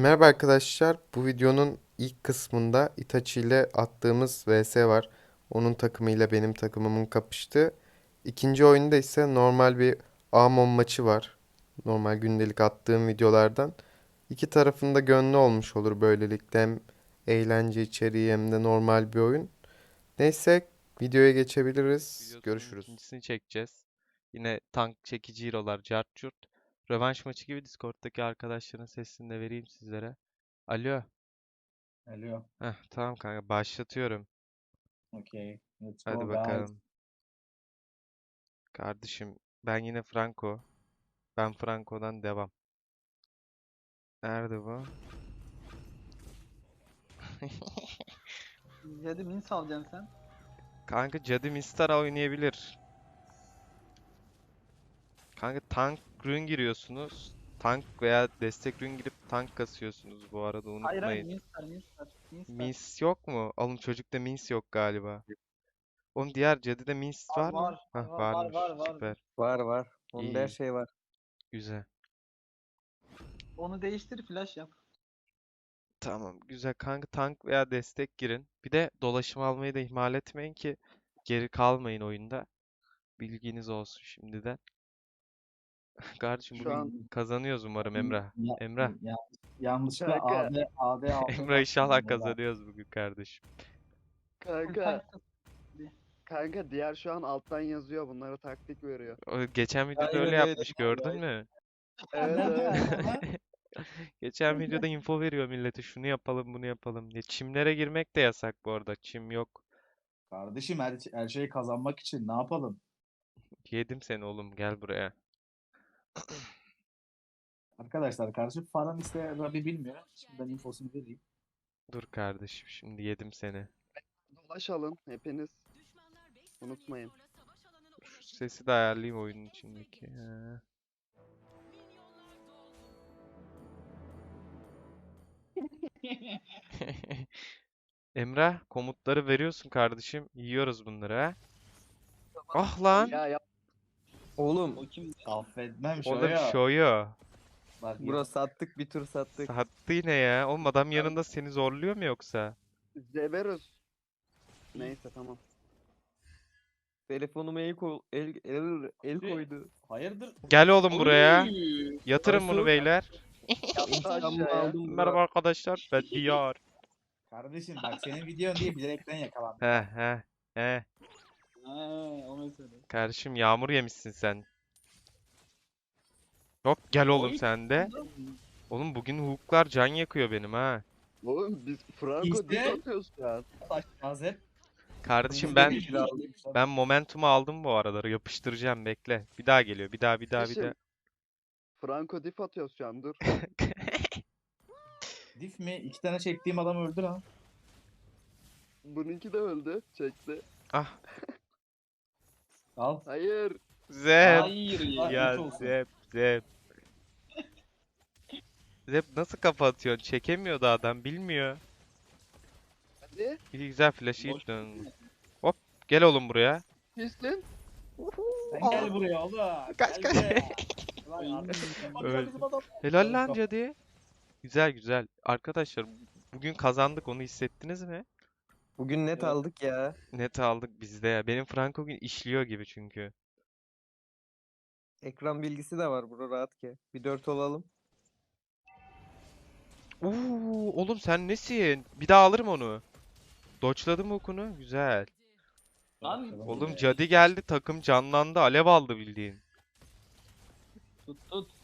Merhaba arkadaşlar. Bu videonun ilk kısmında Itachi ile attığımız vs var. Onun takımıyla benim takımımın kapıştığı. İkinci oyunda ise normal bir Amon maçı var. Normal gündelik attığım videolardan. İki tarafın da gönlü olmuş olur böylelikle. Hem eğlence içeriği hem de normal bir oyun. Neyse videoya geçebiliriz. videosunun Görüşürüz. ikincisini çekeceğiz. Yine tank çekici hero'lar, cart. Rövanş maçı gibi Discord'daki arkadaşların sesini de vereyim sizlere. Alo. Alo. Heh, tamam kanka başlatıyorum. Okay. Let's Hadi go guys. bakalım. Kardeşim ben yine Franco. Ben Franco'dan devam. Nerede bu? Hadi min salacaksın sen. Kanka Cadı Mistara oynayabilir. Kanka tank rün giriyorsunuz. Tank veya destek rün girip tank kasıyorsunuz bu arada Hayır hayır unutmayın. Minstar Minstar. Minstar. Mis yok mu? Oğlum çocukta Mins yok galiba. Oğlum diğer cadıda Mins Var, var mı? var, Hah, var, var, varmış. var, var. Süper. Var var. Her İyi. şey var. Güzel. Onu değiştir flash yap. Tamam. Güzel. Kanka tank veya destek girin. Bir de dolaşım almayı da ihmal etmeyin ki geri kalmayın oyunda. Bilginiz olsun şimdiden. Kardeşim Şu bugün an- kazanıyoruz umarım Emrah. Ya- Emrah. Ya, yanlışlıkla Kanka. AD AD aldım. Emrah inşallah kazanıyoruz bugün kardeşim. Kanka, kanka diğer şu an alttan yazıyor. Bunlara taktik veriyor. O geçen videoda Aynen öyle öyle. yapmış gördün mü? Evet evet. Geçen videoda info veriyor millete şunu yapalım bunu yapalım diye. Çimlere girmek de yasak bu arada. Çim yok. Kardeşim her, her şeyi kazanmak için ne yapalım? Yedim seni oğlum gel buraya. Arkadaşlar karşı Faramiste Rabi bilmiyor. Şimdi ben infosunu vereyim. Dur kardeşim şimdi yedim seni. Dolaş alın hepiniz. Unutmayın. Şu sesi de ayarlayayım oyunun içindeki. Ha. Emrah komutları veriyorsun kardeşim. Yiyoruz bunları ha. Ah lan. Ya yap. Oğlum O kim? Affetmem Oğlum şöyle. şoyo. Bak bro sattık bir tur sattık. Sattı yine ya. Oğlum adam yanında seni zorluyor mu yoksa? Zeberus. Neyse tamam. Telefonuma el, ko- el, el, el Şey- koydu. Hayırdır? Gel oğlum buraya. Yatırın bunu Nasıl? beyler. Aşağıya. aldım. Merhaba arkadaşlar. Ben Diyar. Kardeşim bak senin videon diye bilerekten yakalandım. He he he. Ha, o mesele. Kardeşim yağmur yemişsin sen. Yok gel oğlum sen de. Oğlum bugün hooklar can yakıyor benim ha. Oğlum biz Franco İşte- dik atıyoruz şu an. Kardeşim ben ben momentumu aldım bu araları yapıştıracağım bekle. Bir daha geliyor. Bir daha bir daha bir daha. Kardeşim, Franco dip atıyoruz şu an dur. Dif mi? İki tane çektiğim adam öldü lan. Bununki de öldü. Çekti. Ah Al. Hayır. Zep. Hayır ya. Ya olsun. Zep Zep. Zep nasıl kafa atıyorsun? Çekemiyordu adam bilmiyor. Hadi. İyi güzel flash'ı Boş ittin. Hop gel oğlum buraya. Pistin. Sen gel buraya oğlum. Kaç, Gel kaç. adam. Helal lan cadı. Güzel güzel. Arkadaşlar bugün kazandık onu hissettiniz mi? Bugün net Evet. aldık ya. Net aldık bizde ya. Benim Franco gün işliyor gibi çünkü. Ekran bilgisi de var bro rahat ki. Bir dört olalım. Oo, oğlum sen nesin? Bir daha alırım onu. Dodge'ladı mı okunu? Güzel. Lan Oğlum cadı geldi takım canlandı. Alev aldı bildiğin. tut tut.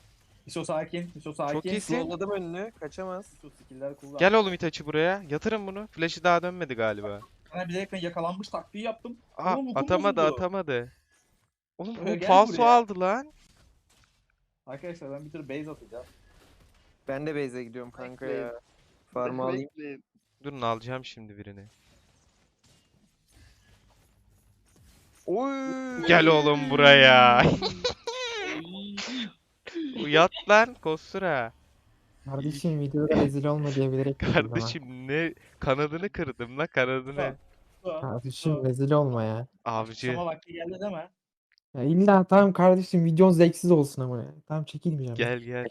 İso sakin. İso sakin. Çok iyisin. Slowladım önünü. Kaçamaz. İso skill'ler kullan. Gel oğlum Itachi buraya. Yatırın bunu. Flash'ı daha dönmedi galiba. Ben bilerekten yakalanmış taktiği yaptım. Aa, Oğlum atamadı bozuldu. atamadı. Oğlum bu gel falso buraya. aldı lan. Arkadaşlar ben bir tür base atacağım. Ben de base'e gidiyorum kanka Bekleyin. ya. Farmı alayım. Bekleyin. Durun alacağım şimdi birini. Oy. Gel oğlum buraya. Yat lan Kostura. Kardeşim videoda rezil olma diye bilerek ama. Kardeşim ne kanadını kırdım la kanadını. Kardeşim rezil olma ya. Avcı. Akşama vakti geldi değil mi? Ya illa tamam kardeşim videon zevksiz olsun ama ya. Tamam çekilmeyeceğim. Gel gel.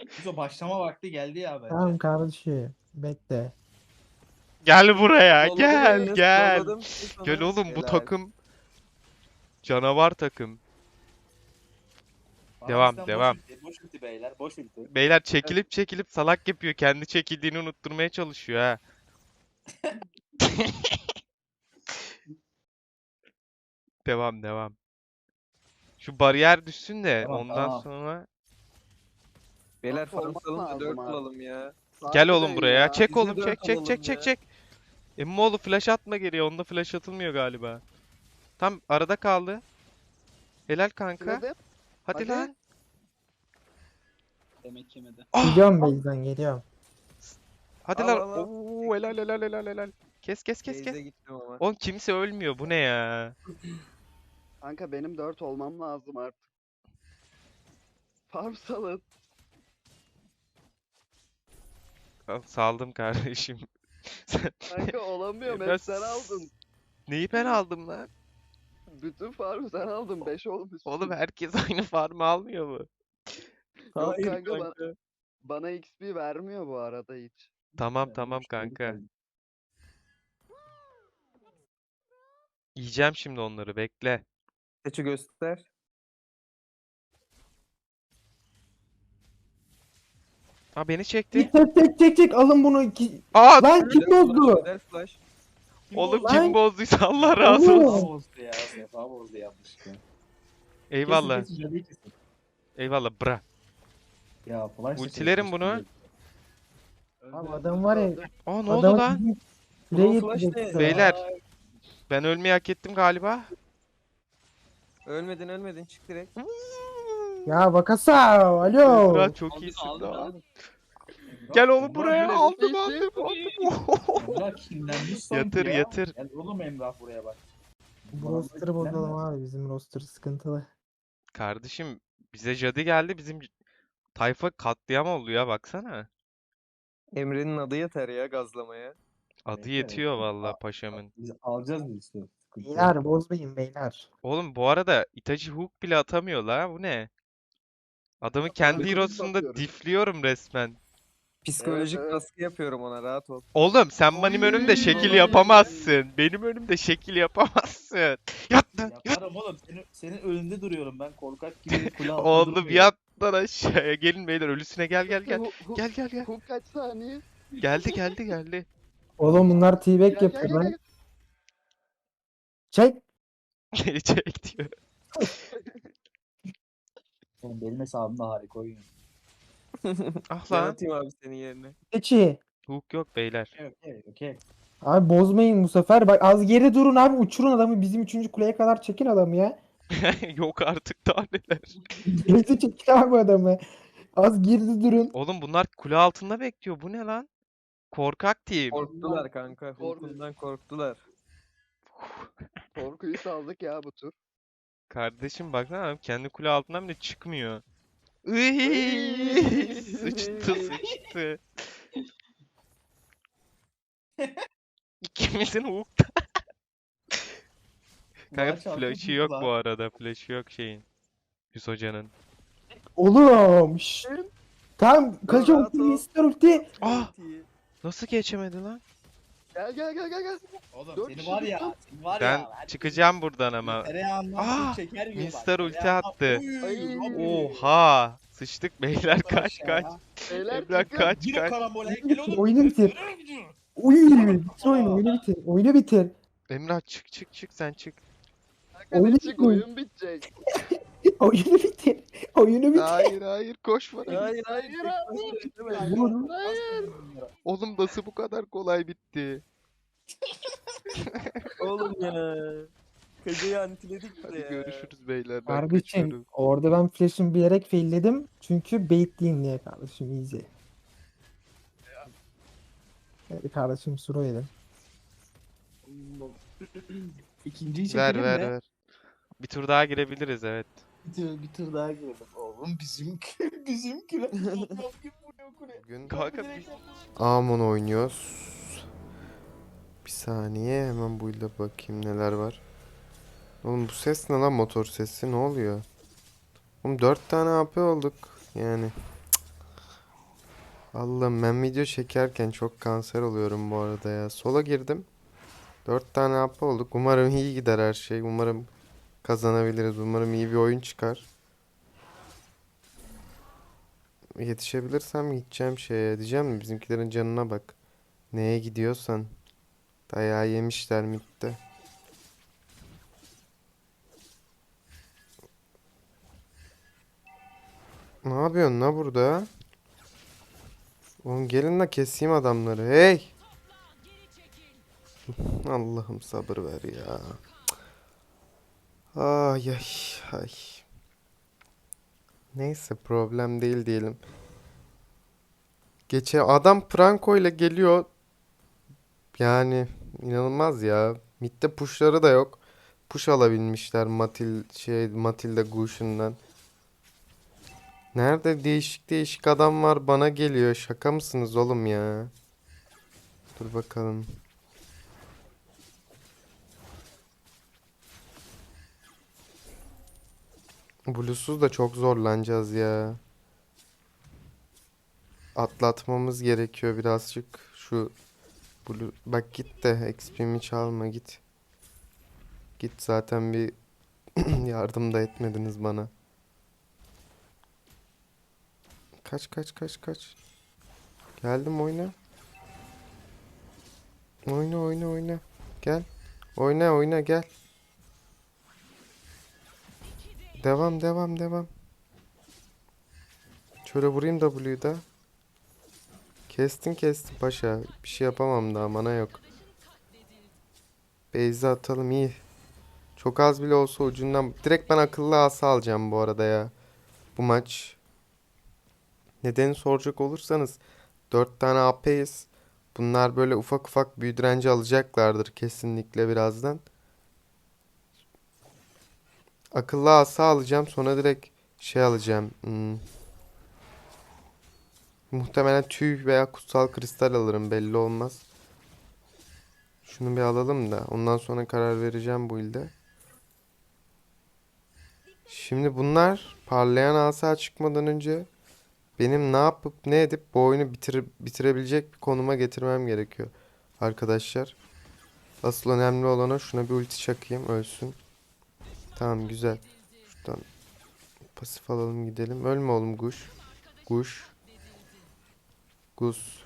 Yusuf başlama vakti geldi ya bence. Tamam kardeşim. Bekle. Gel buraya, Solladım gel, gel. solladım. Gel ona. oğlum bu Helal. takım canavar takım. Devam, İslam devam. Boş ulti, boş ulti beyler. Boş ulti. Beyler çekilip çekilip salak yapıyor. Kendi çekildiğini unutturmaya çalışıyor ha. Devam, devam. Şu bariyer düşsün de Tamam, ondan tamam. sonra Beyler Abi farm olmaz salınca lazım 4 abi. bulalım ya. gel oğlum Harbiden buraya. ya. Çek oğlum dört çek çek alalım çek çek ya. çek. Emmoğlu flash atma geriye. Onda flash atılmıyor galiba. Tam arada kaldı. Helal kanka. Kırıldı. Hadi Hadi. lan. Demek yemedi. Ah! Geliyorum Beyzden geliyorum. Hadi Al, lan. al, al. Oo, helal helal helal helal. Kes kes kes kes. Base'e gittim ama. Oğlum kimse ölmüyor. Bu ne ya? Kanka benim 4 olmam lazım artık. Farm salın. Al, Saldım kardeşim. Sen- Kanka olamıyorum hep sen aldın. Neyi ben aldım lan? Bütün farmı sen aldın 5 olmuş. Oğlum herkes aynı farmı almıyor mu? Yok Hayır kanka, kanka. bana, bana XP vermiyor bu arada hiç. Tamam Yani tamam kanka. Yiyeceğim şimdi onları bekle. Seçi göster. Ha beni çekti. Çek çek çek çek alın bunu. Ki... Aa Lan kim bozdu? Güzel flash. Oğlum kim bozduysa Allah razı olsun. Sefa bozdu ya. Sefa bozdu yanlışlıkla. Eyvallah. Kesin, kesin, kesin. Eyvallah bra. Ya flash Ultilerim bunu. Abi adam var ya. Aa ne oldu lan? flash? Beyler. Ben ölmeyi hak ettim galiba. Ölmedin ölmedin çık direkt. Ya Vakasa alo. Emrah çok iyisin. Gel oğlum buraya. Aldım aldım aldım. Emrah kinlenmiş sanki Yatır, ya. yatır. Gel oğlum Emrah buraya bak. Roster'ı bozalım abi bizim roster sıkıntılı. Kardeşim bize Jadi geldi. Bizim tayfa katliam oldu ya baksana. Emre'nin adı yeter ya gazlamaya. Adı Evet, yetiyor valla paşamın. Biz alacağız biz işte. Sıkıntı yok. Beyler bozmayın beyler. Oğlum bu arada Itachi hook bile atamıyor la. Bu ne? Adamı kendi Abi, hero'sunda difliyorum resmen. Psikolojik evet. baskı yapıyorum ona rahat ol. Oğlum sen benim önümde şekil yapamazsın. Benim önümde şekil yapamazsın. Yat lan yat. Yaparım oğlum. Senin, senin önünde duruyorum ben korkak gibi altında Oğlum durmuyorum. yat lan aşağıya. Gelin beyler ölüsüne gel gel gel. Hu- hu- Gel gel gel. Hook kaç saniye? Geldi geldi geldi. Oğlum bunlar Gel T-Back gel yapıyor gel. lan. gel. Çek. Çek diyor. Oğlum benim hesabımda harika oyun. Ah Ben lan. atayım abi senin yerine. Keçi. Hook yok beyler. Okey okey okey. Abi bozmayın bu sefer. Bak az geri durun abi uçurun adamı. Bizim üçüncü kuleye kadar çekin adamı ya. Yok artık daha neler. Gerisi çekin abi adamı. Az geride durun. Oğlum bunlar kule altında bekliyor. Bu ne lan? Korkak team. Korktular kanka. Hulkundan korktular. Korkuyu saldık ya bu tur. Kardeşim baksana kendi kule altından bile çıkmıyor. Sıçtı sıçtı. İkimizin hook'ta. Kanka Maç altı flash'ı yok bu arada. Flash'ı yok şeyin. Hüs hocanın. Oğlum. şşt. Tamam kaç rahat ulti ol. ister ulti. Ah! Nasıl geçemedi lan? Gel gel gel gel gel. Oğlum Dört seni kişi var ya. tuttum. Seni var Ben ya. herkes çıkacağım buradan ama. Tereyağından Ah! çeker gibi bak. Mister ulti Tereyağından- attı. Ay. Oha! Sıçtık beyler kaç kaç. Beyler Emrah çıkın. kaç kaç. oğlum. Oyunu bitir. Uy bitir oyunu oyunu bitir. Oyunu bitir. Emrah çık çık çık sen çık. Kanka Oyunu çık oyun bitecek. Oyunu bitir. Oyunu bitir. Hayır hayır koşma. Hayır hayır. Hayır Vur. Hayır. Oğlum nasıl bu kadar kolay bitti? Oğlum ya. Kacayı antiledik Hadi ya. görüşürüz beyler. Ben Kardeşim kaçıyorum. orada ben flash'ımı bilerek failledim. Çünkü baitleyeyim diye kardeşim easy. Hadi kardeşim suro yedim. İkinciyi Ver çekelim ver de. ver. Bir tur daha girebiliriz evet. Bir tur, bir tur daha girelim. Oğlum bizim bizim küle. Bugün Kanka biz... Amon oynuyoruz. Bir saniye hemen buyla bakayım neler var. Oğlum bu ses ne lan motor sesi ne oluyor? Oğlum 4 tane AP olduk yani. Allah'ım ben video çekerken çok kanser oluyorum bu arada ya. Sola girdim. 4 tane AP olduk. Umarım iyi gider her şey. Umarım kazanabiliriz. Umarım iyi bir oyun çıkar. Yetişebilirsem gideceğim şeye. Diyeceğim mi? Bizimkilerin canına bak. Neye gidiyorsan. Dayağı yemişler midde. Ne yapıyorsun la burada? Oğlum gelin la keseyim adamları. Hey! Allah'ım sabır ver ya. Ay ay ay. Neyse problem değil diyelim. Geçe adam Franco ile geliyor. Yani inanılmaz ya. Mid'de pushları da yok. Push alabilmişler Matil şey Matilda Gush'undan. Nerede değişik değişik adam var bana geliyor. Şaka mısınız oğlum ya? Dur bakalım. Blues'uz da çok zorlanacağız ya. Atlatmamız gerekiyor birazcık. Şu Blue... Bak git de XP'mi çalma git. Git zaten bir yardım da etmediniz bana. Kaç kaç kaç kaç. Geldim oyna. Oyna oyna oyna. Gel. Oyna oyna gel. Devam devam devam. Şöyle vurayım W'yu da. Kestin kestin paşa. Bir şey yapamam daha mana yok. Base'e atalım iyi. Çok az bile olsa ucundan. Direkt ben akıllı asa alacağım bu arada ya. Bu maç. Nedeni soracak olursanız 4 tane AP'yiz. Bunlar böyle ufak ufak büyü direnci alacaklardır kesinlikle birazdan. Akıllı asa alacağım. Sonra direkt şey alacağım. Hmm. Muhtemelen tüy veya kutsal kristal alırım. Belli olmaz. Şunu bir alalım da. Ondan sonra karar vereceğim bu ilde. Şimdi bunlar parlayan asa çıkmadan önce benim ne yapıp ne edip bu oyunu bitir bitirebilecek bir konuma getirmem gerekiyor. Arkadaşlar. Asıl önemli olan o. Şuna bir ulti çakayım. Ölsün. Tamam güzel. Şuradan pasif alalım gidelim. Ölme oğlum kuş. Kuş. Gus.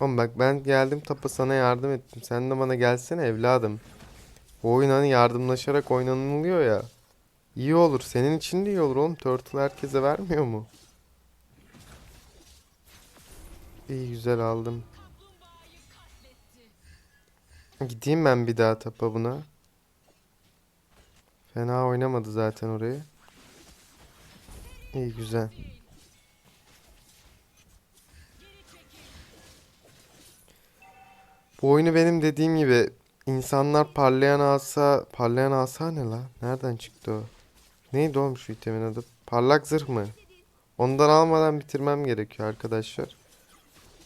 Oğlum bak ben geldim tapa sana yardım ettim. Sen de bana gelsene evladım. Bu oyun hani yardımlaşarak oynanılıyor ya. İyi olur. Senin için de iyi olur oğlum. Turtle herkese vermiyor mu? İyi güzel aldım. Gideyim ben bir daha tapa buna. Fena oynamadı zaten orayı. İyi güzel. Bu oyunu benim dediğim gibi insanlar parlayan asa parlayan asa ne la? Nereden çıktı o? Neydi oğlum şu itemin adı? Parlak zırh mı? Ondan almadan bitirmem gerekiyor arkadaşlar.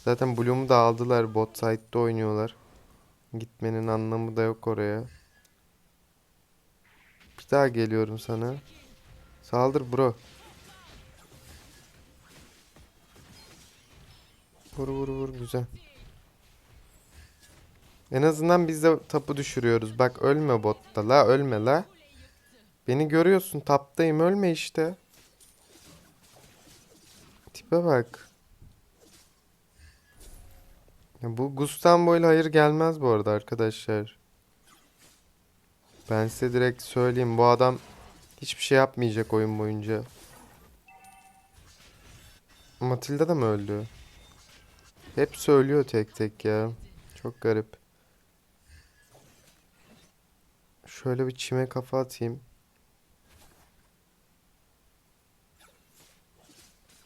Zaten Bloom'u da aldılar. Bot side'de oynuyorlar. Gitmenin anlamı da yok oraya. Daha geliyorum sana. Saldır bro. Vur vur vur güzel. En azından biz de tapu düşürüyoruz. Bak ölme botta la ölme la. Beni görüyorsun taptayım ölme işte. Tipe bak. Ya bu Gustanbo ile hayır gelmez bu arada arkadaşlar. Ben size direkt söyleyeyim bu adam hiçbir şey yapmayacak oyun boyunca. Matilda da mı öldü? Hep söylüyor tek tek ya. Çok garip. Şöyle bir çime kafa atayım.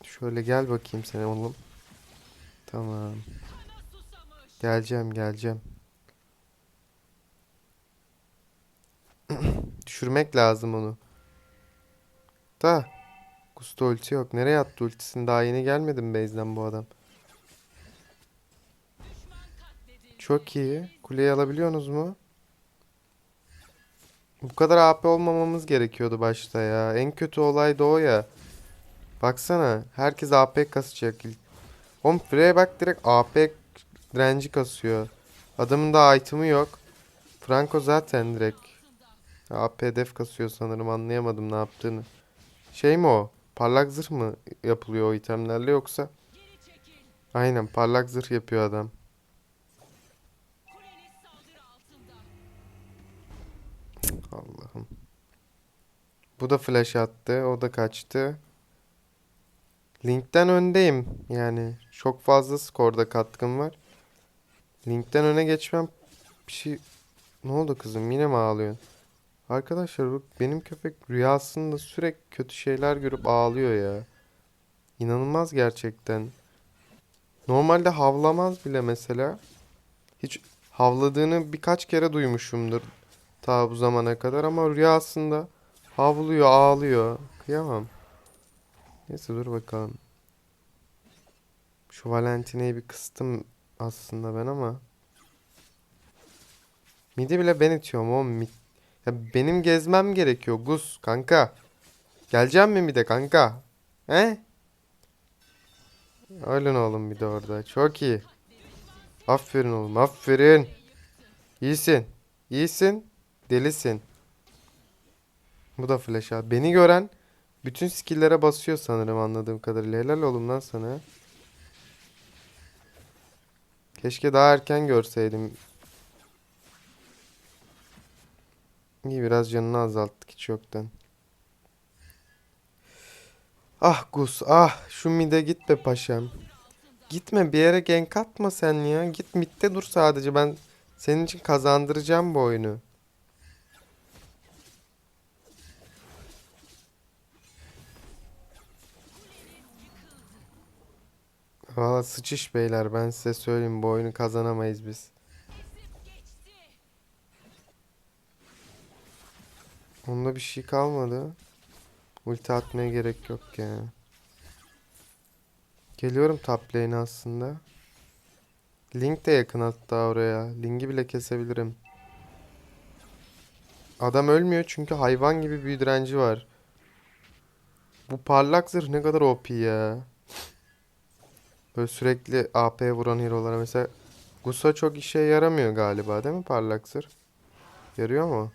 Şöyle gel bakayım sen oğlum. Tamam. Geleceğim geleceğim. Düşürmek lazım onu. Da. Gusto ulti yok. Nereye attı ultisini? Daha yeni gelmedi mi base'den bu adam? Çok iyi. Kuleyi alabiliyorsunuz mu? Bu kadar AP olmamamız gerekiyordu başta ya. En kötü olay da o ya. Baksana herkes AP kasacak. Oğlum Frey'e bak direkt AP direnci kasıyor. Adamın da item'ı yok. Franco zaten direkt AP def kasıyor sanırım anlayamadım ne yaptığını. Şey mi o? Parlak zırh mı yapılıyor o itemlerle yoksa? Aynen parlak zırh yapıyor adam. Allah'ım. Bu da flash attı. O da kaçtı. Link'ten öndeyim. Yani çok fazla skorda katkım var. Link'ten öne geçmem bir şey... Ne oldu kızım? Yine mi ağlıyorsun? Arkadaşlar benim köpek rüyasında sürekli kötü şeyler görüp ağlıyor ya. İnanılmaz gerçekten. Normalde havlamaz bile mesela. Hiç havladığını birkaç kere duymuşumdur ta bu zamana kadar ama rüyasında havlıyor, ağlıyor. Kıyamam. Neyse dur bakalım. Şu Valentine'yi bir kıstım aslında ben ama. Midi bile ben itiyorum oğlum. Ya benim gezmem gerekiyor Gus kanka. Geleceğim mi mide kanka? He? Öyle oğlum bir de orada. Çok iyi. Aferin oğlum aferin. İyisin. İyisin. Delisin. Bu da flash at. Beni gören bütün skill'lere basıyor sanırım anladığım kadarıyla. Helal oğlum lan sana. Keşke daha erken görseydim. İyi biraz canını azalttık hiç yoktan. Ah Gus ah şu mide git be paşam. Gitme bir yere gank atma sen ya. Git midde dur sadece ben senin için kazandıracağım bu oyunu. Valla sıçış beyler ben size söyleyeyim bu oyunu kazanamayız biz. Onda bir şey kalmadı. Ulti atmaya gerek yok ya. Geliyorum top lane'e aslında. Link de yakın hatta oraya. Link'i bile kesebilirim. Adam ölmüyor çünkü hayvan gibi bir direnci var. Bu parlak zırh ne kadar OP ya. Böyle sürekli AP vuran hero'lara mesela Gusa çok işe yaramıyor galiba değil mi parlak zırh? Yarıyor mu?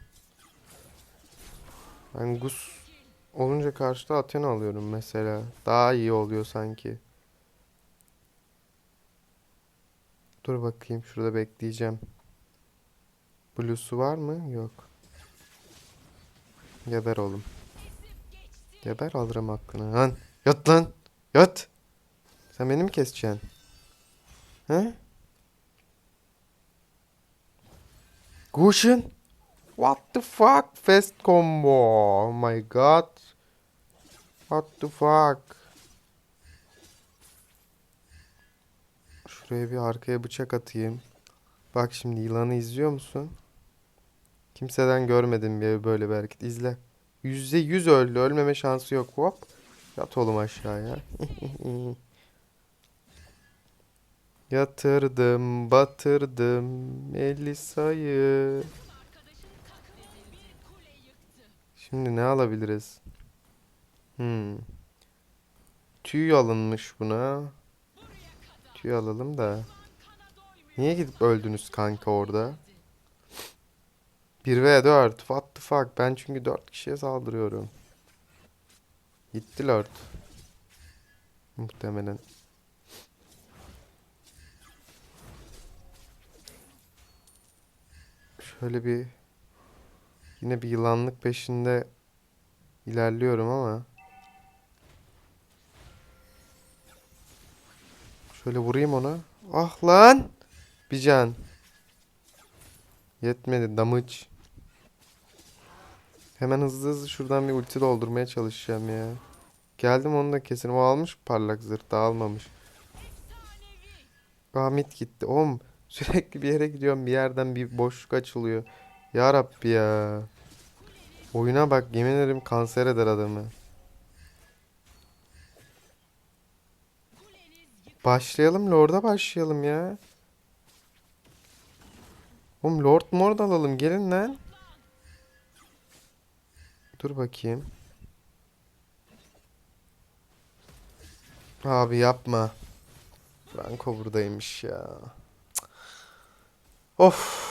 Ben Gus olunca karşıda Athena alıyorum mesela. Daha iyi oluyor sanki. Dur bakayım şurada bekleyeceğim. Blue'su var mı? Yok. Geber oğlum. Geber alırım hakkını. Lan yat lan. Yat. Sen beni mi keseceksin? He? Gushin? What the fuck? Fast combo. Oh my god. What the fuck? Şuraya bir arkaya bıçak atayım. Bak şimdi yılanı izliyor musun? Kimseden görmedim bir böyle bir hareket. İzle. Yüzde yüz öldü. Ölmeme şansı yok. Hop. Yat oğlum aşağıya. Yatırdım, batırdım Melisa'yı. Şimdi ne alabiliriz? Hmm. Tüy alınmış buna. Tüy alalım da. Niye gidip öldünüz kanka orada? 1 v 4. What the fuck? Ben çünkü 4 kişiye saldırıyorum. Gitti Lord. Muhtemelen. Şöyle bir yine bir yılanlık peşinde ilerliyorum ama şöyle vurayım ona. Ah lan! Bir can. Yetmedi damage. Hemen hızlı hızlı şuradan bir ulti doldurmaya çalışacağım ya. Geldim onu da kesin. O almış parlak zırh da almamış. Ahmet gitti. Oğlum sürekli bir yere gidiyorum. Bir yerden bir boşluk açılıyor. Ya Rabbi ya. Oyuna bak yemin ederim kanser eder adamı. Başlayalım Lord'a başlayalım ya. Oğlum Lord Mord alalım gelin lan. Dur bakayım. Abi yapma. Franco buradaymış ya. Of.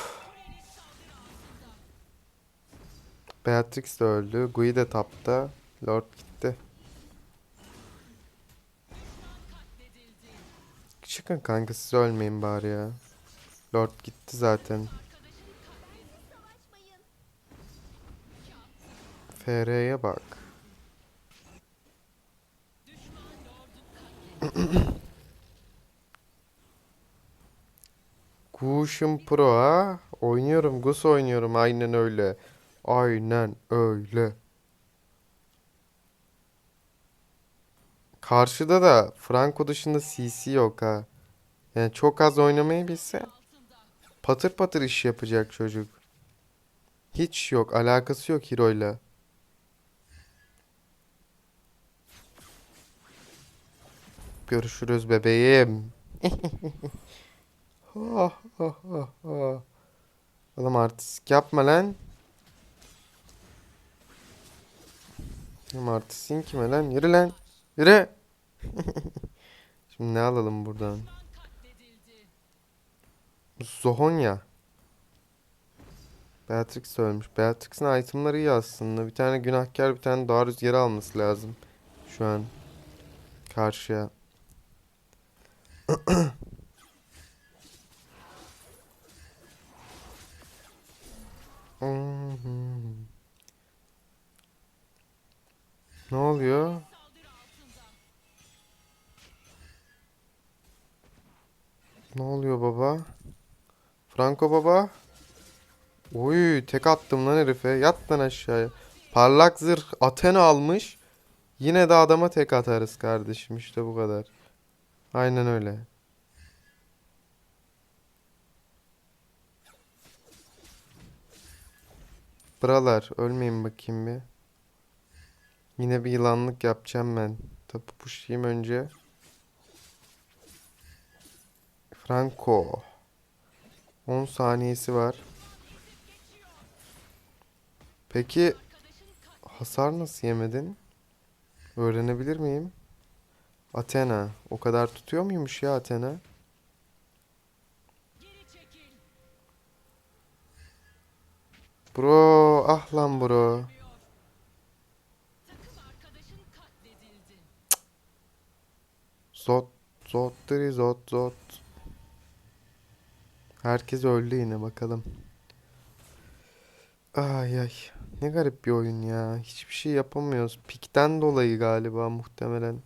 Beatrix de öldü. Gui de tapta. Lord gitti. Çıkın kanka siz ölmeyin bari ya. Lord gitti zaten. FR'ye bak. Gush'um Pro ha. Oynuyorum. Gus oynuyorum. Aynen öyle. Aynen öyle. Karşıda da Franco dışında CC yok ha. Yani çok az oynamayı bilse patır patır iş yapacak çocuk. Hiç yok. Alakası yok Hero'yla. Görüşürüz bebeğim. Oğlum artistik yapma lan. Oğlum artistin kime lan? Yürü lan. Yürü. Şimdi ne alalım buradan? Zohonya. Beatrix ölmüş. Beatrix'in itemları iyi aslında. Bir tane günahkar bir tane daha rüzgarı alması lazım. Şu an. Karşıya. Ne oluyor? Ne oluyor baba? Franco baba? Oy tek attım lan herife. Yat lan aşağıya. Parlak zırh Athena almış. Yine de adama tek atarız kardeşim. İşte bu kadar. Aynen öyle. Buralar ölmeyin bakayım bir. Yine bir yılanlık yapacağım ben. Tapu pushlayayım önce. Franco. 10 saniyesi var. Peki hasar nasıl yemedin? Öğrenebilir miyim? Athena. O kadar tutuyor muymuş ya Athena? Bro, ah lan bro. Zot, zottiri zot zot. Herkes öldü yine bakalım. Ay ay. Ne garip bir oyun ya. Hiçbir şey yapamıyoruz. Pikten dolayı galiba muhtemelen.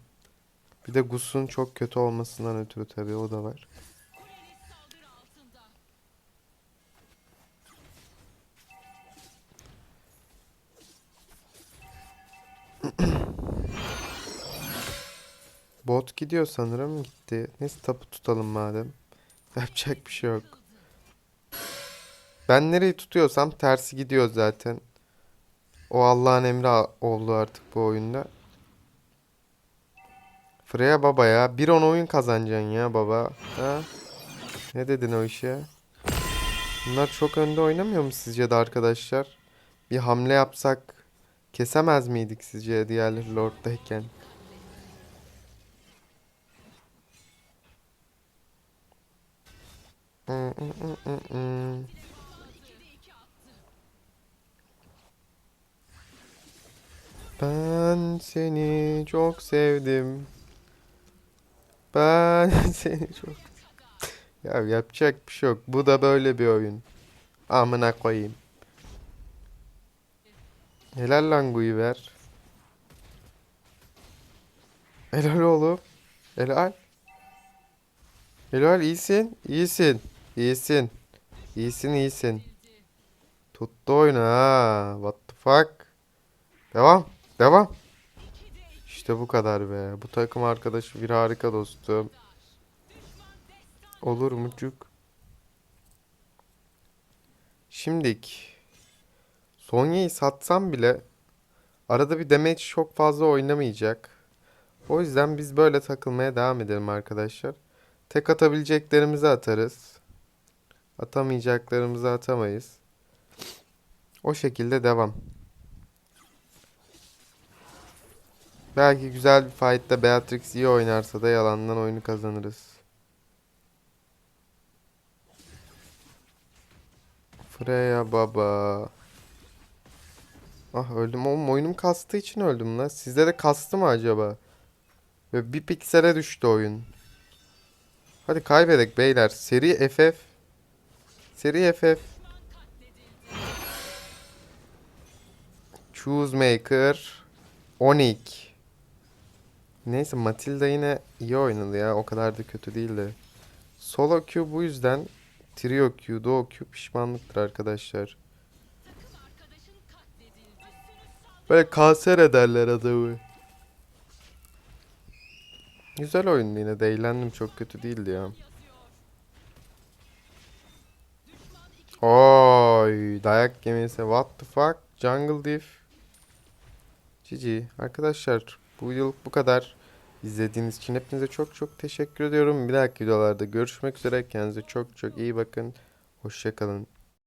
Bir de Gus'un çok kötü olmasından ötürü tabii o da var. Bot gidiyor sanırım gitti. Neyse tapu tutalım madem. Yapacak bir şey yok. Ben nereyi tutuyorsam tersi gidiyor zaten. O Allah'ın emri oldu artık bu oyunda. Freya baba ya. 1-10 oyun kazanacaksın ya baba. Ha? Ne dedin o işe? Bunlar çok önde oynamıyor mu sizce de arkadaşlar? Bir hamle yapsak kesemez miydik sizce diğer Lord'dayken? Ben seni çok sevdim. Ben seni çok... Ya yapacak bir şey yok. Bu da böyle bir oyun. Amına koyayım. Helal lan Gu'yu ver. Helal oğlum. Helal. Helal iyisin. İyisin. İyisin. İyisin iyisin. Tuttu oyunu ha. What the fuck? Devam. Devam. İşte bu kadar be. Bu takım arkadaşı bir harika dostum. Olur mucuk. Şimdik. Sonya'yı satsam bile arada bir damage çok fazla oynamayacak. O yüzden biz böyle takılmaya devam edelim arkadaşlar. Tek atabileceklerimizi atarız. Atamayacaklarımızı atamayız. O şekilde devam. Belki güzel bir fight'ta Beatrix iyi oynarsa da yalandan oyunu kazanırız. Freya baba. Ah öldüm oğlum oyunum kastığı için öldüm lan. Sizde de kastı mı acaba? Ve bir piksele düştü oyun. Hadi kaybedek beyler. Seri FF. Seri FF. Choosemaker. Onik. Neyse Matilda yine iyi oynadı ya. O kadar da kötü değildi. Solo Q bu yüzden Trio Q, Duo Q pişmanlıktır arkadaşlar. Böyle kanser ederler adamı. Güzel oyundu yine de eğlendim çok kötü değildi ya. Oy dayak yemesi what the fuck Jungle Diff. GG arkadaşlar bu videoluk bu kadar. İzlediğiniz için hepinize çok çok teşekkür ediyorum. Bir dahaki videolarda görüşmek üzere. Kendinize çok çok iyi bakın. Hoşçakalın.